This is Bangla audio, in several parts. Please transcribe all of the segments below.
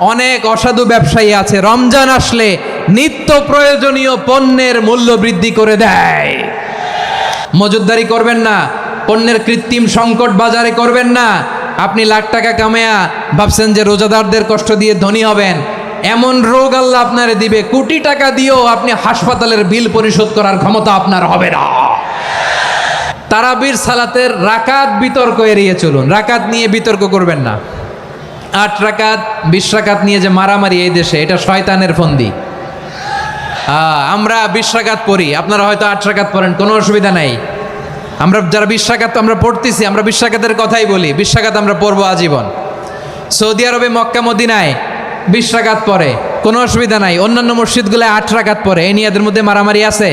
অনেক অসাধু ব্যবসায়ী আছে। রমজান আসলে নিত্য প্রয়োজনীয় পণ্যের মূল্য বৃদ্ধি করে দেয়। মজুদদারি করবেন না, পণ্যের কৃত্রিম সংকট বাজারে করবেন না। আপনি লাখ টাকা কামায়া ভাবছেন যে রোজাদারদের কষ্ট দিয়ে ধনী হবেন। এমন রোগ আল্লাহ আপনারে দিবে, কোটি টাকা দিয়েও আপনি হাসপাতালের বিল পরিশোধ করার ক্ষমতা আপনার হবে না। তারাবির সালাতের রাকাত বিতর্ক এড়িয়ে চলুন। রাকাত নিয়ে বিতর্ক করবেন না। আট রাকাত, বিশ রাকাত নিয়ে যে মারামারি এই দেশে, এটা শয়তানের ফন্দি। আমরা বিশ রাকাত পড়ি, আপনারা হয়তো আট রাকাত পড়েন, কোনো অসুবিধা নাই। আমরা যারা বিশ রাকাত আমরা পড়তেছি, আমরা বিশ রাকাতের কথাই বলি, বিশ রাকাত আমরা পড়ব আজীবন। সৌদি আরবে মক্কা, মদিনায় বিশ রাকাত কোনো অসুবিধা নাই। অন্যান্য মসজিদগুলো আট রাকাত পরে এই নিয়ে এদের মধ্যে মারামারি আছে।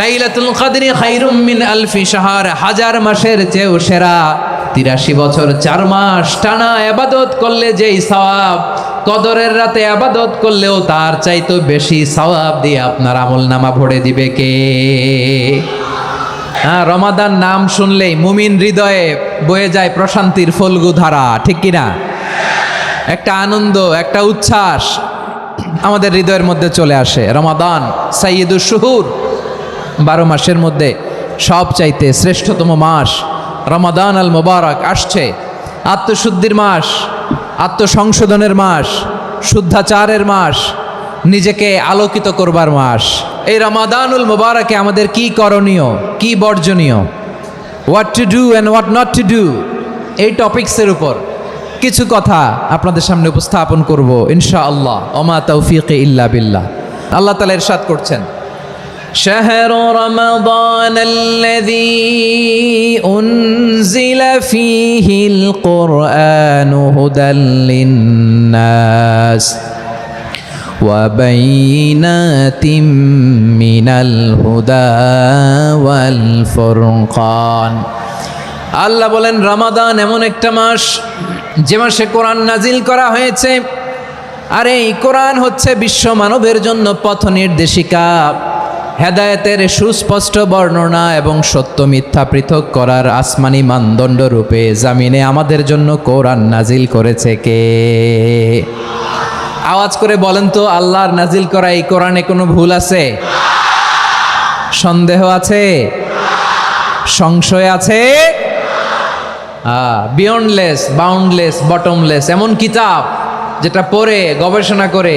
লাইলাতুল কাদরি খাইরুম মিন আলফি শাহর, হাজার মাসের চেয়েও সেরা। তিরাশি বছর, চার মাস টানা আবাদত করলে যেই সওয়াব, কদরের রাতে আবাদত করলেও তার চাইতো বেশি সওয়াব দিয়ে আপনার আমল নামা ভরে দিবে কে? হ্যাঁ রমাদান নাম শুনলেই মুমিন হৃদয়ে বয়ে যায় প্রশান্তির ফলগু ধারা, ঠিক কিনা? একটা আনন্দ, একটা উচ্ছ্বাস আমাদের হৃদয়ের মধ্যে চলে আসে। রমাদান সাইয়দুর শুহুর, বারো মাসের মধ্যে সব চাইতে শ্রেষ্ঠতম মাস রমাদান আল মোবারক আসছে। আত্মশুদ্ধির মাস, আত্মসংশোধনের মাস, শুদ্ধাচারের মাস, নিজেকে আলোকিত করবার মাস। এই রমাদানুল মোবারকে আমাদের কি করণীয়, কি বর্জনীয়? What to do and what not to do এই টপিক্সের উপর কিছু কথা আপনাদের সামনে উপস্থাপন করব ইনশা আল্লাহ ওমা তৌফিক ইল্লা বিল্লাহ। আল্লাহ তালা ইরশাদ করছেন। شهر رمضان الذي أنزل فيه القرآن هدى للناس وبينات من الهدى والفرقان আল্লাহ বলেন রমাদান এমন একটা মাস যে মাসে কোরআন নাজিল করা হয়েছে আর এই কোরআন হচ্ছে বিশ্ব মানবের জন্য পথ নির্দেশিকা হেদায়েতের সুস্পষ্ট বর্ণনা এবং সত্য মিথ্যা পৃথক করার আসমানি মানদণ্ড রূপে জামিনে আমাদের জন্য কোরআন নাজিল করেছে কে? আওয়াজ করে বলেন তো, আল্লাহর নাজিল করা এই কোরআনে কোনো ভুল আছে? সন্দেহ আছে? সংশয় আছে? বিয়ন্ডলেস বাউন্ডলেস বটমলেস এমন কিতাব যেটা পড়ে, গবেষণা করে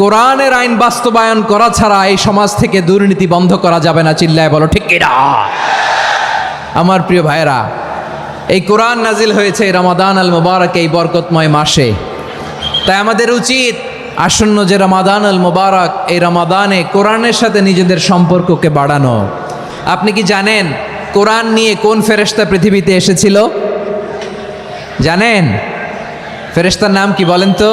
কোরআনের আইন বাস্তবায়ন করা ছাড়া এই সমাজ থেকে দুর্নীতি বন্ধ করা যাবে না, চিল্লায় বলো, ঠিক কিনা? আমার প্রিয় ভাইরা এই কোরআন নাজিল হয়েছে রমাদান আল মুবারক এই বরকতময় মাসে। তাই আমাদের উচিত আসন্ন যে রমাদান আল মুবারক, এই রমাদানে কোরআনের সাথে নিজেদের সম্পর্ককে বাড়ানো। আপনি কি জানেন কোরআন নিয়ে কোন ফেরেশতা পৃথিবীতে এসেছিল? জানেন? ফেরেশতার নাম কি বলেন তো?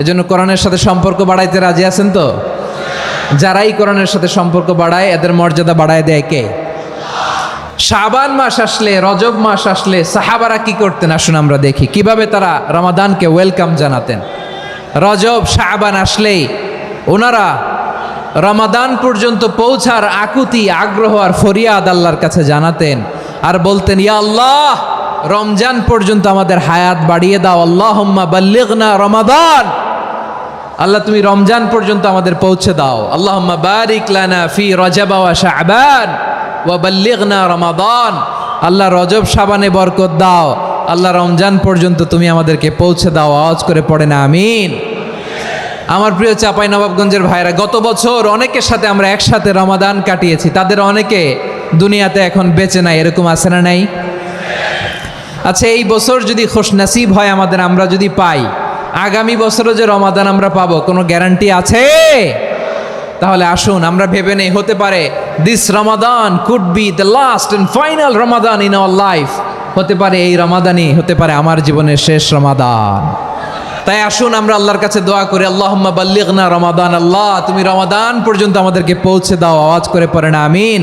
এজন্য কোরআনের সাথে সম্পর্ক বাড়াইতে রাজি আছেন তো? যারাই কোরআনের সাথে সম্পর্ক বাড়ায়, এদের মর্যাদা বাড়ায় দেয় কে? শাবান মাস আসলে, রজব মাস আসলে সাহাবারা কি করতেন? আসুন আমরা দেখি। কীভাবে তারা রমাদানকে ওয়েলকাম জানাতেন? রজব শাহবান আসলেই ওনারা রমাদান পর্যন্ত পৌঁছার আকুতি, আগ্রহ আর ফরিয়াদ আল্লাহর কাছে জানাতেন আর বলতেন, ইয়া আল্লাহ রমজান পর্যন্ত আমাদের হায়াত বাড়িয়ে দাও। আল্লাহ বাল্লিগনা রমাদান। আল্লাহ, তুমি রমজান পর্যন্ত আমাদের পৌঁছে দাও। আল্লাহ বারিক লানা ফি রজাবা ওয়া শাবান ওয়া বাল্লিগনা রমাদান। আল্লাহ, রজব সাবানে বরকত দাও। আল্লাহ, রমজান পর্যন্ত তুমি আমাদেরকে পৌঁছে দাও। আওয়াজ করে পড়ে না, আমিন। আমার প্রিয় চাপাই নবাবগঞ্জের ভাইরা গত বছর অনেকের সাথে আমরা একসাথে রমাদান কাটিয়েছি। তাদের অনেকে দুনিয়াতে এখন বেঁচে নাই, এরকম আছে না নাই? আচ্ছা এই বছর যদি খোশ নাসিব হয় আমাদের, আমরা যদি পাই, আগামী বছরও যে রমাদান আমরা পাবো, কোনো গ্যারান্টি আছে? তাহলে আসুন, আমরা ভেবে নেই, হতে পারে this Ramadan could be the last and final Ramadan in our life হতে পারে এই রমাদানই, হতে পারে আমার জীবনের শেষ রমাদান। তাই আসুন, আমরা আল্লাহর কাছে দোয়া করি, আল্লাহুম্মা বাল্লিগনা রমাদান আল্লাহ, তুমি রমাদান পর্যন্ত আমাদেরকে পৌঁছে দাও, আওয়াজ করে পড়ে না, আমিন।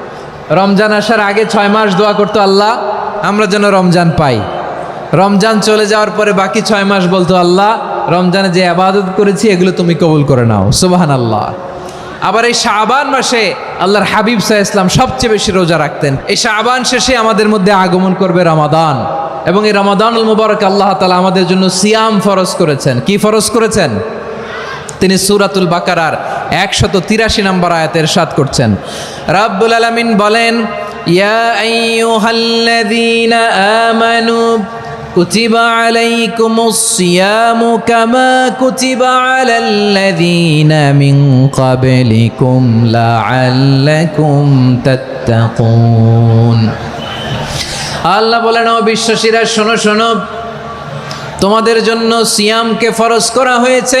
রমজান আসার আগে ছয় মাস দোয়া করতো আল্লাহ, আমরা যেন রমজান পাই। রমজান চলে যাওয়ার পরে বাকি ছয় মাস বলতো আল্লাহ, রমজানে যে আবাদত করেছি, এগুলো তুমি কবুল করে নাও। সুবাহান আল্লাহ আবার এই শাহবান মাসে আল্লাহর হাবিব সাহা ইসলাম সবচেয়ে বেশি রোজা রাখতেন। এই শাহবান শেষে আমাদের মধ্যে আগমন করবে রমাদান। এবং এই রমাদানুল মুবারক আল্লাহ তালা আমাদের জন্য সিয়াম ফরজ করেছেন। কি ফরজ করেছেন? তিনি সুরাতুল বাকারার একশত তিরাশি নম্বর আয়াতের সাত করছেন রাব্বুল আলামিন বলেন ইয়া আইয়ুহাল্লাযীনা আমানু كتب عليكم الصيام كما كتب على الذين من قبلكم لعلكم تتقون আল্লাহ বলেন ও বিশ্বাসীরা শোনো শোনো তোমাদের জন্য সিয়ামকে ফরজ করা হয়েছে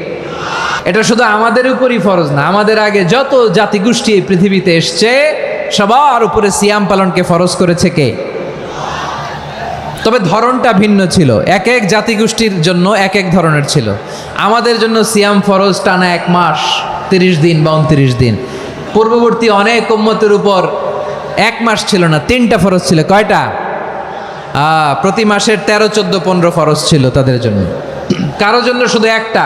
এটা শুধু আমাদের উপরই ফরজ না, আমাদের আগে যত জাতিগোষ্ঠী এই পৃথিবীতে এসছে, সবার উপরে সিয়াম পালনকে ফরজ করেছে কে? তবে ধরনটা ভিন্ন ছিল, এক এক জাতিগোষ্ঠীর জন্য এক এক ধরনের ছিল। আমাদের জন্য সিয়াম ফরজ টানা এক মাস, তিরিশ দিন বা উনত্রিশ দিন। পূর্ববর্তী অনেক উম্মতের উপর এক মাস ছিল না, তিনটা ফরজ ছিল, কয়টা? প্রতি মাসের তেরো, চোদ্দ, পনেরো ফরজ ছিল তাদের জন্য। কারও জন্য শুধু একটা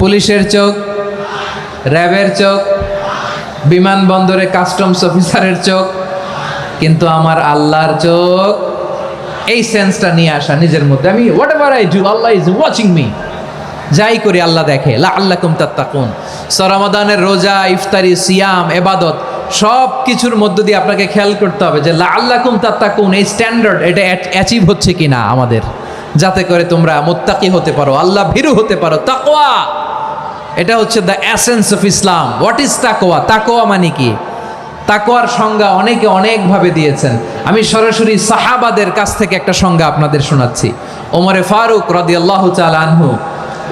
পুলিশের চোখ, র্যাবের চোখ, বিমানবন্দরে কাস্টমস অফিসারের চোখ, কিন্তু আমার আল্লাহর চোখ। এই সেন্সটা নিয়ে আসা নিজের মধ্যে। আমি whatever I do Allah is watching me যাই করি আল্লাহ দেখে। লা আল্লাহ কুম তাত্তাকুন সরামাদানের রোজা, ইফতারি, সিয়াম, এবাদত সব কিছুর মধ্য দিয়ে আপনাকে খেয়াল করতে হবে যে লা আল্লাহ কুম তাত্তাকুন, এই স্ট্যান্ডার্ড এটা অ্যাচিভ হচ্ছে কি না আমাদের। যাতে করে তোমরা মোত্তাকি হতে পারো, আল্লাহ ভীরু হতে পারো। তাকোয়া এটা হচ্ছে the essence of Islam what is taqwa তাকোয়া মানে কি? তাকোয়ার সংজ্ঞা অনেকে অনেকভাবে দিয়েছেন। আমি সরাসরি সাহাবাদের কাছ থেকে একটা সংজ্ঞা আপনাদের শোনাচ্ছি। ওমরে ফারুক রদি আল্লাহ চালানহু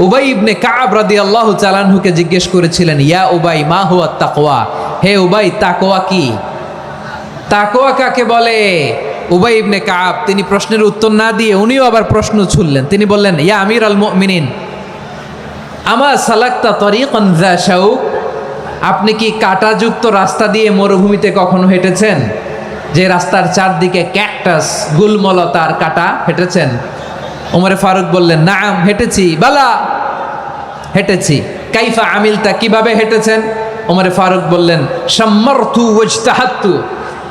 উবাই ইবনে কাব রদি আল্লাহ চালানহুকে জিজ্ঞেস করেছিলেন, ইয়া উবাই, মা হুয়া তাকোয়া হে উবাই তাকোয়া কি? তাকোয়া কাকে বলে? উবাই ইবনে কাব তিনি প্রশ্নের উত্তর না দিয়ে উনিও আবার প্রশ্ন ছুড়লেন। তিনি বললেন, ইয়া আমির আল মিনিন আমার সালাক্তা তরিকন শাউক আপনি কি কাঁটাযুক্ত রাস্তা দিয়ে মরুভূমিতে কখনো হেঁটেছেন? যে রাস্তার চারদিকে ক্যাকটাস গুলমলতার কাটা হেঁটেছেন? ওমরে ফারুক বললেন না হেঁটেছি, বালা, হেঁটেছি। কাইফা আমিলতা, কীভাবে হেঁটেছেন? ওমরে ফারুক বললেন সম্মর্থু ওজতাহাত্তু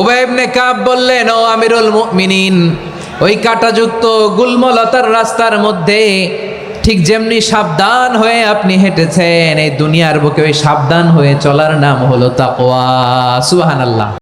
ওবাইবনে কাব বললেন, ও আমিরুল মিনিন ওই কাটাযুক্ত গুলমলতার রাস্তার মধ্যে ঠিক যেমনি সাবধান হয়ে আপনি হেঁটেছেন, এই দুনিয়ার বুকে ওই সাবধান হয়ে চলার নাম হলো তাকওয়া। সুবহানাল্লাহ।